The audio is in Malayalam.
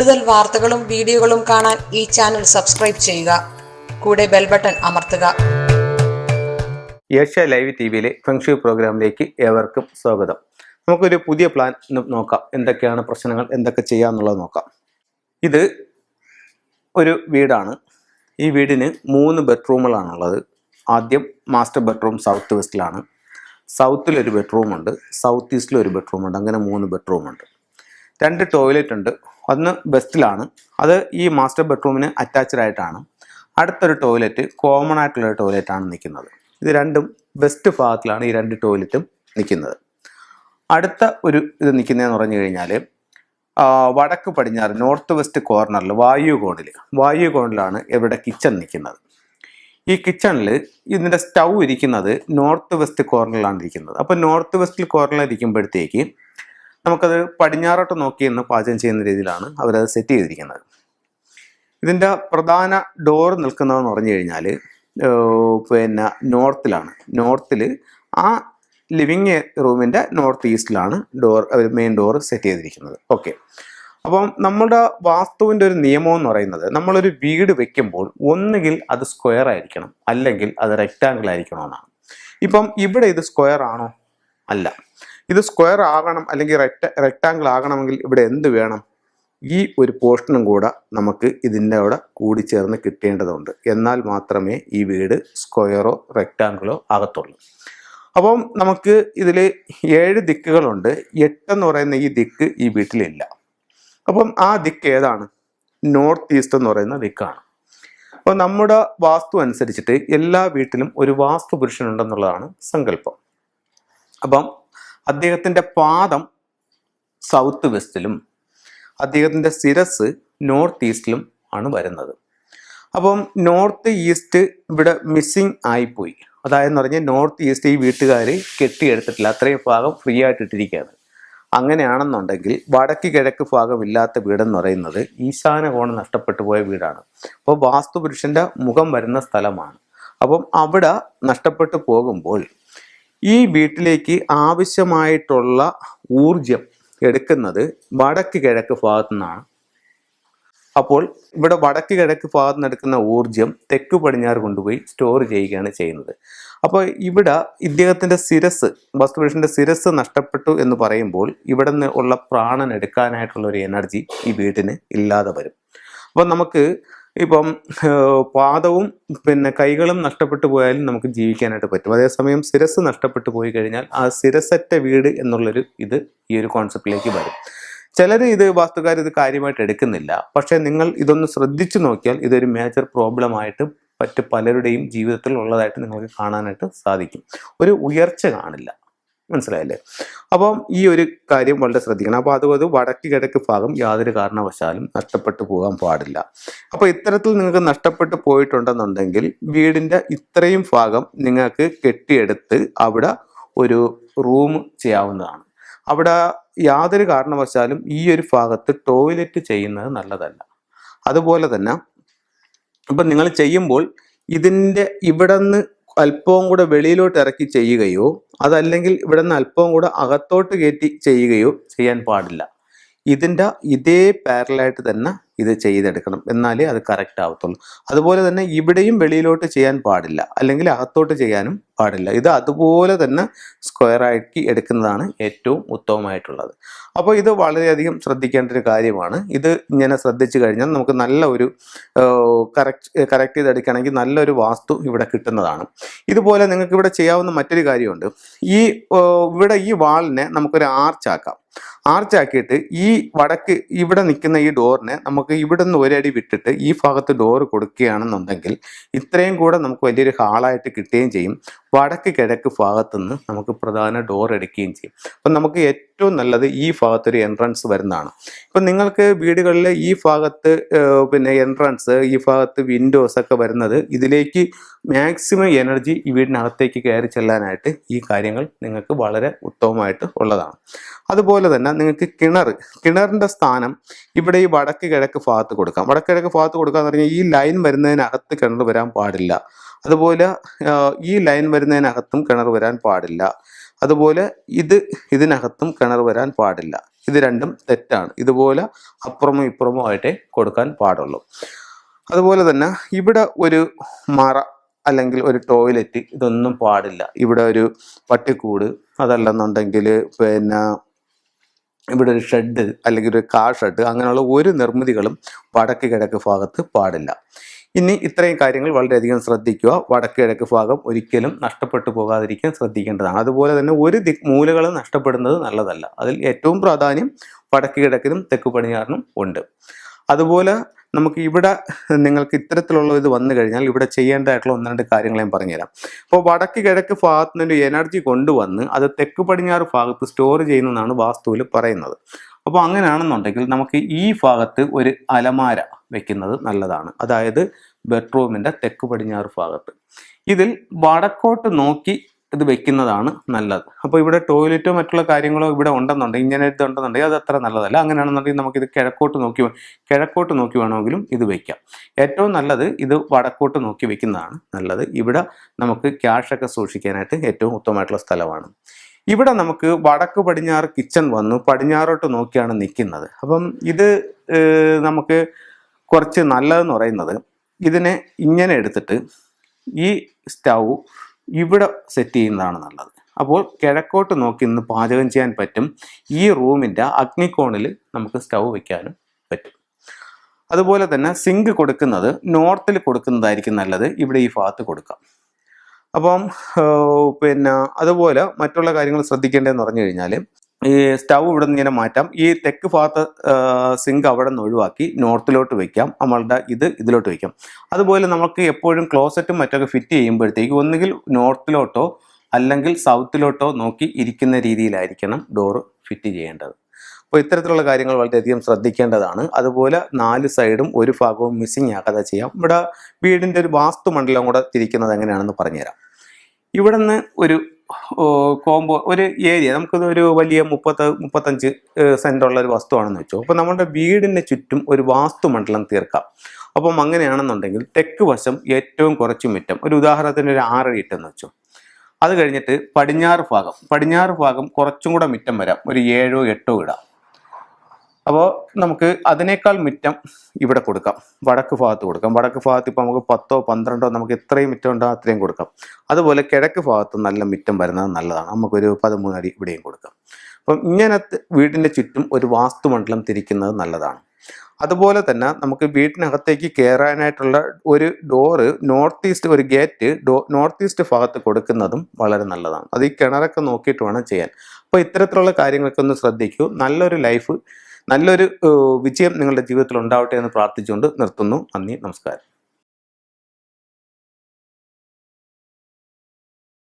കൂടുതൽ വാർത്തകളും വീഡിയോകളും കാണാൻ ഈ ചാനൽ സബ്സ്ക്രൈബ് ചെയ്യുക. കൂടെ ബെൽ ബട്ടൺ അമർത്തുക. ഏഷ്യ ലൈവ് ടി വിയിലെ ഫെങ്ഷു പ്രോഗ്രാമിലേക്ക് ഏവർക്കും സ്വാഗതം. നമുക്കൊരു പുതിയ പ്ലാൻ നോക്കാം. എന്തൊക്കെയാണ് പ്രശ്നങ്ങൾ എന്തൊക്കെ ചെയ്യാമെന്നുള്ളത് നോക്കാം. ഇത് ഒരു വീടാണ്. ഈ വീടിന് മൂന്ന് ബെഡ്റൂമുകളാണുള്ളത്. ആദ്യം മാസ്റ്റർ ബെഡ്റൂം സൗത്ത് വെസ്റ്റിലാണ്. സൗത്തിലൊരു ബെഡ്റൂമുണ്ട് സൗത്ത് ഈസ്റ്റിലൊരു ബെഡ്റൂമുണ്ട് അങ്ങനെ മൂന്ന് ബെഡ്റൂം ഉണ്ട് രണ്ട് ടോയ്ലറ്റ് ഉണ്ട്. ഒന്ന് ബെസ്റ്റിലാണ്. അത് ഈ മാസ്റ്റർ ബെഡ്റൂമിന് അറ്റാച്ച്ഡ് ആയിട്ടാണ്. അടുത്തൊരു ടോയ്ലറ്റ് കോമൺ ആയിട്ടുള്ള ടോയ്ലറ്റ് ആണ് നിൽക്കുന്നത്. ഇത് രണ്ടും വെസ്റ്റ് ഭാഗത്തിലാണ് ഈ രണ്ട് ടോയ്ലറ്റും നിൽക്കുന്നത്. അടുത്ത ഒരു ഇത് നിൽക്കുന്നതെന്ന് പറഞ്ഞു കഴിഞ്ഞാൽ വടക്ക് പടിഞ്ഞാറ് നോർത്ത് വെസ്റ്റ് കോർണറിൽ വായു കോണിൽ വായു കോണിലാണ് ഇവിടെ കിച്ചൺ നിൽക്കുന്നത്. ഈ കിച്ചണിൽ ഇതിന്റെ സ്റ്റൗ ഇരിക്കുന്നത് നോർത്ത് വെസ്റ്റ് കോർണറിലാണ് ഇരിക്കുന്നത്. അപ്പോൾ നോർത്ത് വെസ്റ്റ് കോർണറിൽ ഇരിക്കുമ്പോഴത്തേക്ക് നമുക്കത് പടിഞ്ഞാറോട്ട് നോക്കി എന്ന് പാചകം ചെയ്യുന്ന രീതിയിലാണ് അവരത് സെറ്റ് ചെയ്തിരിക്കുന്നത്. ഇതിന്റെ പ്രധാന ഡോർ നിൽക്കുന്നതെന്ന് പറഞ്ഞു കഴിഞ്ഞാൽ പിന്നെ നോർത്തിലാണ്. നോർത്തിൽ ആ ലിവിങ് റൂമിന്റെ നോർത്ത് ഈസ്റ്റിലാണ് ഡോർ മെയിൻ ഡോർ സെറ്റ് ചെയ്തിരിക്കുന്നത്. ഓക്കെ അപ്പം നമ്മുടെ വാസ്തുവിന്റെ ഒരു നിയമം എന്ന് പറയുന്നത് നമ്മളൊരു വീട് വെക്കുമ്പോൾ ഒന്നുകിൽ അത് സ്ക്വയർ ആയിരിക്കണം അല്ലെങ്കിൽ അത് റെക്റ്റാങ്കിൾ ആയിരിക്കണമെന്നാണ് ഇപ്പം ഇവിടെ ഇത് സ്ക്വയർ ആണോ? അല്ല. ഇത് സ്ക്വയർ ആകണം അല്ലെങ്കിൽ റെക്ട റെക്റ്റാങ്കിൾ ആകണമെങ്കിൽ ഇവിടെ എന്ത് വേണം? ഈ ഒരു പോർഷനും കൂടെ നമുക്ക് ഇതിന്റെ അവിടെ കൂടിച്ചേർന്ന് കിട്ടേണ്ടതുണ്ട്. എന്നാൽ മാത്രമേ ഈ വീട് സ്ക്വയറോ റെക്റ്റാങ്കിളോ ആകത്തുള്ളൂ. അപ്പം നമുക്ക് ഇതിൽ ഏഴ് ദിക്കുകളുണ്ട്. എട്ടെന്ന് പറയുന്ന ഈ ദിക്ക് ഈ വീട്ടിലില്ല. അപ്പം ആ ദിക്ക് ഏതാണ്? നോർത്ത് ഈസ്റ്റ് എന്ന് പറയുന്ന ദിക്കാണ്. അപ്പോൾ നമ്മുടെ വാസ്തു അനുസരിച്ചിട്ട് എല്ലാ വീട്ടിലും ഒരു വാസ്തു പുരുഷനുണ്ടെന്നുള്ളതാണ് സങ്കല്പം. അപ്പം അദ്ദേഹത്തിന്റെ പാദം സൗത്ത് വെസ്റ്റിലും അദ്ദേഹത്തിന്റെ ശിരസ് നോർത്ത് ഈസ്റ്റിലും ആണ് വരുന്നത്. അപ്പം നോർത്ത് ഈസ്റ്റ് ഇവിടെ മിസ്സിങ് ആയിപ്പോയി. അതായത് പറഞ്ഞാൽ നോർത്ത് ഈസ്റ്റ് ഈ വീട്ടുകാർ കെട്ടിയെടുത്തിട്ടില്ല. അത്രയും ഭാഗം ഫ്രീ ആയിട്ട് ഇട്ടിരിക്കുകയാണ്. അങ്ങനെയാണെന്നുണ്ടെങ്കിൽ വടക്ക് കിഴക്ക് ഭാഗം ഇല്ലാത്ത വീടെന്ന് പറയുന്നത് ഈശാന കോണം നഷ്ടപ്പെട്ടു പോയ വീടാണ്. അപ്പോൾ വാസ്തുപുരുഷന്റെ മുഖം വരുന്ന സ്ഥലമാണ്. അപ്പം അവിടെ നഷ്ടപ്പെട്ടു പോകുമ്പോൾ ഈ വീട്ടിലേക്ക് ആവശ്യമായിട്ടുള്ള ഊർജം എടുക്കുന്നത് വടക്ക് കിഴക്ക് ഭാഗത്തു നിന്നാണ്. അപ്പോൾ ഇവിടെ വടക്ക് കിഴക്ക് ഭാഗത്ത് നിന്ന് എടുക്കുന്ന ഊർജം തെക്ക് പടിഞ്ഞാറ് കൊണ്ടുപോയി സ്റ്റോർ ചെയ്യുകയാണ് ചെയ്യുന്നത്. അപ്പോൾ ഇവിടെ ഇദ്ദേഹത്തിന്റെ ശിരസ് വസ്തുപുരുഷന്റെ ശിരസ് നഷ്ടപ്പെട്ടു എന്ന് പറയുമ്പോൾ ഇവിടെ നിന്ന് ഉള്ള പ്രാണൻ എടുക്കാനായിട്ടുള്ള ഒരു എനർജി ഈ വീട്ടിന് ഇല്ലാതെ വരും. അപ്പോൾ നമുക്ക് ഇപ്പം പാദവും പിന്നെ കൈകളും നഷ്ടപ്പെട്ടു പോയാലും നമുക്ക് ജീവിക്കാനായിട്ട് പറ്റും. അതേസമയം ശിരസ് നഷ്ടപ്പെട്ടു പോയി കഴിഞ്ഞാൽ ആ ശിരസറ്റ വീട് എന്നുള്ളൊരു ഇത് ഈ ഒരു കോൺസെപ്റ്റിലേക്ക് വരും. ചിലർ ഇത് വാസ്തുകാർ ഇത് കാര്യമായിട്ട് എടുക്കുന്നില്ല. പക്ഷേ നിങ്ങൾ ഇതൊന്ന് ശ്രദ്ധിച്ചു നോക്കിയാൽ ഇതൊരു മേജർ പ്രോബ്ലം ആയിട്ട് മറ്റ് പലരുടെയും ജീവിതത്തിൽ ഉള്ളതായിട്ട് നിങ്ങൾക്ക് കാണാനായിട്ട് സാധിക്കും. ഒരു ഉയർച്ച കാണില്ല. മനസ്സിലായല്ലേ? അപ്പം ഈ ഒരു കാര്യം വളരെ ശ്രദ്ധിക്കണം. അപ്പോൾ അതുപോലെ വടക്ക് കിഴക്ക് ഭാഗം യാതൊരു കാരണവശാലും നഷ്ടപ്പെട്ടു പോകാൻ പാടില്ല. അപ്പോൾ ഇത്തരത്തിൽ നിങ്ങൾക്ക് നഷ്ടപ്പെട്ടു പോയിട്ടുണ്ടെന്നുണ്ടെങ്കിൽ വീടിന്റെ ഇത്രയും ഭാഗം നിങ്ങൾക്ക് കെട്ടിയെടുത്ത് അവിടെ ഒരു റൂം ചെയ്യാവുന്നതാണ്. അവിടെ യാതൊരു കാരണവശാലും ഈ ഒരു ഭാഗത്ത് ടോയ്ലറ്റ് ചെയ്യുന്നത് നല്ലതല്ല. അതുപോലെ തന്നെ ഇപ്പം നിങ്ങൾ ചെയ്യുമ്പോൾ ഇതിന്റെ ഇവിടെ നിന്ന് അല്പവും കൂടെ വെളിയിലോട്ട് ഇറക്കി ചെയ്യുകയോ അതല്ലെങ്കിൽ ഇവിടെ നിന്ന് അല്പവും കൂടെ അകത്തോട്ട് കയറ്റി ചെയ്യുകയോ ചെയ്യാൻ പാടില്ല. ഇതിന്റെ ഇതേ പാരലായിട്ട് തന്നെ ഇത് ചെയ്തെടുക്കണം. എന്നാലേ അത് കറക്റ്റ് ആവത്തുള്ളൂ. അതുപോലെ തന്നെ ഇവിടെയും വെളിയിലോട്ട് ചെയ്യാൻ പാടില്ല. അല്ലെങ്കിൽ അകത്തോട്ട് ചെയ്യാനും പാടില്ല. ഇത് അതുപോലെ തന്നെ സ്ക്വയർ ആക്കി എടുക്കുന്നതാണ് ഏറ്റവും ഉത്തമമായിട്ടുള്ളത്. അപ്പോൾ ഇത് വളരെയധികം ശ്രദ്ധിക്കേണ്ട ഒരു കാര്യമാണ്. ഇത് ഇങ്ങനെ ശ്രദ്ധിച്ചു കഴിഞ്ഞാൽ നമുക്ക് നല്ല ഒരു കറക്റ്റ് കറക്റ്റ് ചെയ്തെടുക്കുകയാണെങ്കിൽ നല്ലൊരു വാസ്തു ഇവിടെ കിട്ടുന്നതാണ്. ഇതുപോലെ നിങ്ങൾക്ക് ഇവിടെ ചെയ്യാവുന്ന മറ്റൊരു കാര്യമുണ്ട്. ഈ ഇവിടെ ഈ വാളിനെ നമുക്കൊരു ആർച്ചാക്കാം ആർച്ചാക്കിയിട്ട് ഈ വടക്ക് ഇവിടെ നിൽക്കുന്ന ഈ ഡോറിനെ നമുക്ക് ഇവിടെ നിന്ന് ഒരടി വിട്ടിട്ട് ഈ ഭാഗത്ത് ഡോറ് കൊടുക്കുകയാണെന്നുണ്ടെങ്കിൽ ഇത്രയും കൂടെ നമുക്ക് വലിയൊരു ഹാളായിട്ട് കിട്ടുകയും ചെയ്യും. വടക്ക് കിഴക്ക് ഭാഗത്തു നിന്ന് നമുക്ക് പ്രധാന ഡോർ എടുക്കുകയും ചെയ്യും. അപ്പം നമുക്ക് ഏറ്റവും നല്ലത് ഈ ഭാഗത്തൊരു എൻട്രൻസ് വരുന്നതാണ്. ഇപ്പം നിങ്ങൾക്ക് വീടുകളിൽ ഈ ഭാഗത്ത് പിന്നെ എൻട്രൻസ് ഈ ഭാഗത്ത് വിൻഡോസ് ഒക്കെ വരുന്നത് ഇതിലേക്ക് മാക്സിമം എനർജി ഈ വീടിനകത്തേക്ക് കയറി ചെല്ലാനായിട്ട് ഈ കാര്യങ്ങൾ നിങ്ങൾക്ക് വളരെ ഉത്തമമായിട്ട് ഉള്ളതാണ്. അതുപോലെ തന്നെ നിങ്ങൾക്ക് കിണർ കിണറിന്റെ സ്ഥാനം ഇവിടെ ഈ വടക്ക് കിഴക്ക് ഭാഗത്ത് കൊടുക്കാം. വടക്ക് കിഴക്ക് ഭാഗത്ത് കൊടുക്കുക എന്ന് പറഞ്ഞാൽ ഈ ലൈൻ വരുന്നതിനകത്ത് കിണർ വരാൻ പാടില്ല. അതുപോലെ ഈ ലൈൻ വരുന്നതിനകത്തും കിണർ വരാൻ പാടില്ല. അതുപോലെ ഇത് ഇതിനകത്തും കിണർ വരാൻ പാടില്ല. ഇത് രണ്ടും തെറ്റാണ്. ഇതുപോലെ അപ്പുറമോ ഇപ്പുറമോ ആയിട്ടേ കൊടുക്കാൻ പാടുള്ളൂ. അതുപോലെ തന്നെ ഇവിടെ ഒരു മറ അല്ലെങ്കിൽ ഒരു ടോയ്ലറ്റ് ഇതൊന്നും പാടില്ല. ഇവിടെ ഒരു പട്ടിക്കൂട് അതല്ലെന്നുണ്ടെങ്കിൽ പിന്നെ ഇവിടെ ഒരു ഷെഡ് അല്ലെങ്കിൽ ഒരു കാർ ഷെഡ് അങ്ങനെയുള്ള ഒരു നിർമ്മിതികളും വടക്ക് കിഴക്ക് ഭാഗത്ത് പാടില്ല. ഇനി ഇത്രയും കാര്യങ്ങൾ വളരെയധികം ശ്രദ്ധിക്കുക. വടക്ക് കിഴക്ക് ഭാഗം ഒരിക്കലും നഷ്ടപ്പെട്ടു പോകാതിരിക്കാൻ ശ്രദ്ധിക്കേണ്ടതാണ്. അതുപോലെ തന്നെ ഒരു മൂലകളും നഷ്ടപ്പെടുന്നത് നല്ലതല്ല. അതിൽ ഏറ്റവും പ്രാധാന്യം വടക്ക് കിഴക്കിനും തെക്ക് പടിഞ്ഞാറിനും ഉണ്ട്. അതുപോലെ നമുക്ക് ഇവിടെ നിങ്ങൾക്ക് ഇത്തരത്തിലുള്ള ഇത് വന്നു കഴിഞ്ഞാൽ ഇവിടെ ചെയ്യേണ്ടതായിട്ടുള്ള ഒന്ന് രണ്ട് കാര്യങ്ങൾ ഞാൻ പറഞ്ഞുതരാം. അപ്പോൾ വടക്ക് കിഴക്ക് ഭാഗത്തു നിന്നൊരു എനർജി കൊണ്ടുവന്ന് അത് തെക്ക് പടിഞ്ഞാറ് ഭാഗത്ത് സ്റ്റോർ ചെയ്യുന്നതാണ് വാസ്തുവിൽ പറയുന്നത്. അപ്പോൾ അങ്ങനെയാണെന്നുണ്ടെങ്കിൽ നമുക്ക് ഈ ഭാഗത്ത് ഒരു അലമാര വെക്കുന്നത് നല്ലതാണ്. അതായത് ബെഡ്റൂമിന്റെ തെക്ക് പടിഞ്ഞാറ് ഭാഗത്ത്. ഇതിൽ വടക്കോട്ട് നോക്കി ഇത് വെക്കുന്നതാണ് നല്ലത്. അപ്പോൾ ഇവിടെ ടോയ്ലറ്റോ മറ്റുള്ള കാര്യങ്ങളോ ഇവിടെ ഉണ്ടെന്നുണ്ടെങ്കിൽ ഇങ്ങനെ ഇത് ഉണ്ടെന്നുണ്ടെങ്കിൽ അത് അത്ര നല്ലതല്ല. അങ്ങനെയാണെന്നുണ്ടെങ്കിൽ നമുക്കിത് കിഴക്കോട്ട് നോക്കി കിഴക്കോട്ട് നോക്കി വേണമെങ്കിലും ഇത് വെക്കാം. ഏറ്റവും നല്ലത് ഇത് വടക്കോട്ട് നോക്കി വെക്കുന്നതാണ് നല്ലത്. ഇവിടെ നമുക്ക് ക്യാഷൊക്കെ സൂക്ഷിക്കാനായിട്ട് ഏറ്റവും ഉത്തമമായിട്ടുള്ള സ്ഥലമാണ്. ഇവിടെ നമുക്ക് വടക്ക് പടിഞ്ഞാറ് കിച്ചൺ വന്നു. പടിഞ്ഞാറോട്ട് നോക്കിയാണ് നിൽക്കുന്നത്. അപ്പം ഇത് നമുക്ക് കുറച്ച് നല്ലതെന്ന് പറയുന്നത് ഇതിനെ ഇങ്ങനെ എടുത്തിട്ട് ഈ സ്റ്റൗ ഇവിടെ സെറ്റ് ചെയ്യുന്നതാണ് നല്ലത്. അപ്പോൾ കിഴക്കോട്ട് നോക്കി നിന്ന് പാചകം ചെയ്യാൻ പറ്റും. ഈ റൂമിന്റെ അഗ്നിക്കോണിൽ നമുക്ക് സ്റ്റൗ വയ്ക്കാനും പറ്റും. അതുപോലെ തന്നെ സിങ്ക് കൊടുക്കുന്നത് നോർത്തിൽ കൊടുക്കുന്നതായിരിക്കും നല്ലത്. ഇവിടെ ഈ ഭാഗത്ത് കൊടുക്കാം. അപ്പം പിന്നെ അതുപോലെ മറ്റുള്ള കാര്യങ്ങൾ ശ്രദ്ധിക്കേണ്ടതെന്ന് പറഞ്ഞു കഴിഞ്ഞാൽ ഈ സ്റ്റൗ ഇവിടെ നിന്ന് ഇങ്ങനെ മാറ്റാം. ഈ തെക്ക് ഭാഗത്ത് സിങ്ക് അവിടെ നിന്ന് ഒഴിവാക്കി നോർത്തിലോട്ട് വെക്കാം. നമ്മളുടെ ഇത് ഇതിലോട്ട് വെക്കാം. അതുപോലെ നമുക്ക് എപ്പോഴും ക്ലോസറ്റും മറ്റൊക്കെ ഫിറ്റ് ചെയ്യുമ്പോഴത്തേക്ക് ഒന്നുകിൽ നോർത്തിലോട്ടോ അല്ലെങ്കിൽ സൗത്തിലോട്ടോ നോക്കി ഇരിക്കുന്ന രീതിയിലായിരിക്കണം ഡോറ് ഫിറ്റ് ചെയ്യേണ്ടത്. അപ്പോൾ ഇത്തരത്തിലുള്ള കാര്യങ്ങൾ വളരെയധികം ശ്രദ്ധിക്കേണ്ടതാണ്. അതുപോലെ നാല് സൈഡും ഒരു ഭാഗവും മിസ്സിങ് ആക്കാതെ ചെയ്യാം. ഇവിടെ വീടിന്റെ ഒരു വാസ്തുമണ്ഡലം കൂടെ തിരിക്കുന്നത് എങ്ങനെയാണെന്ന് പറഞ്ഞുതരാം. ഇവിടെ ഒരു കോമ്പോ ഒരു ഏരിയ നമുക്കിത് ഒരു വലിയ മുപ്പത്ത് മുപ്പത്തഞ്ച് സെന്റ് ഉള്ള ഒരു വസ്തുവാണെന്ന് വെച്ചോ. അപ്പോൾ നമ്മുടെ വീടിന് ചുറ്റും ഒരു വാസ്തുമണ്ഡലം തീർക്കാം. അപ്പം അങ്ങനെയാണെന്നുണ്ടെങ്കിൽ തെക്ക് വശം ഏറ്റവും കുറച്ച് മുറ്റം ഒരു ഉദാഹരണത്തിന് ഒരു ആറടി ഇട്ടെന്ന് വെച്ചു. അത് കഴിഞ്ഞിട്ട് പടിഞ്ഞാറ് ഭാഗം പടിഞ്ഞാറ് ഭാഗം കുറച്ചും കൂടെ മുറ്റം വരാം ഒരു ഏഴോ എട്ടോ ഇടാം. അപ്പോൾ നമുക്ക് അതിനേക്കാൾ മുറ്റം ഇവിടെ കൊടുക്കാം. വടക്ക് ഭാഗത്ത് കൊടുക്കാം. വടക്ക് ഭാഗത്ത് ഇപ്പോൾ നമുക്ക് പത്തോ പന്ത്രണ്ടോ നമുക്ക് എത്രയും മുറ്റം ഉണ്ടോ അത്രയും കൊടുക്കാം. അതുപോലെ കിഴക്ക് ഭാഗത്ത് നല്ല മുറ്റം വരുന്നത് നല്ലതാണ്. നമുക്കൊരു പതിമൂന്ന് അടി ഇവിടെയും കൊടുക്കാം. അപ്പം ഇങ്ങനത്തെ വീടിന്റെ ചുറ്റും ഒരു വാസ്തുമണ്ഡലം തിരിക്കുന്നത് നല്ലതാണ്. അതുപോലെ തന്നെ നമുക്ക് വീട്ടിനകത്തേക്ക് കയറാനായിട്ടുള്ള ഒരു ഡോറ് നോർത്ത് ഈസ്റ്റ് ഒരു ഗേറ്റ് ഡോ നോർത്ത് ഈസ്റ്റ് ഭാഗത്ത് കൊടുക്കുന്നതും വളരെ നല്ലതാണ്. അത് ഈ കിണറൊക്കെ നോക്കിയിട്ട് വേണം ചെയ്യാൻ. അപ്പോൾ ഇത്തരത്തിലുള്ള കാര്യങ്ങളൊക്കെ ഒന്ന് ശ്രദ്ധിക്കൂ. നല്ലൊരു ലൈഫ് നല്ലൊരു വിജയം നിങ്ങളുടെ ജീവിതത്തിൽ ഉണ്ടാവട്ടെ എന്ന് പ്രാർത്ഥിച്ചുകൊണ്ട് നിർത്തുന്നു. നന്ദി നമസ്കാരം.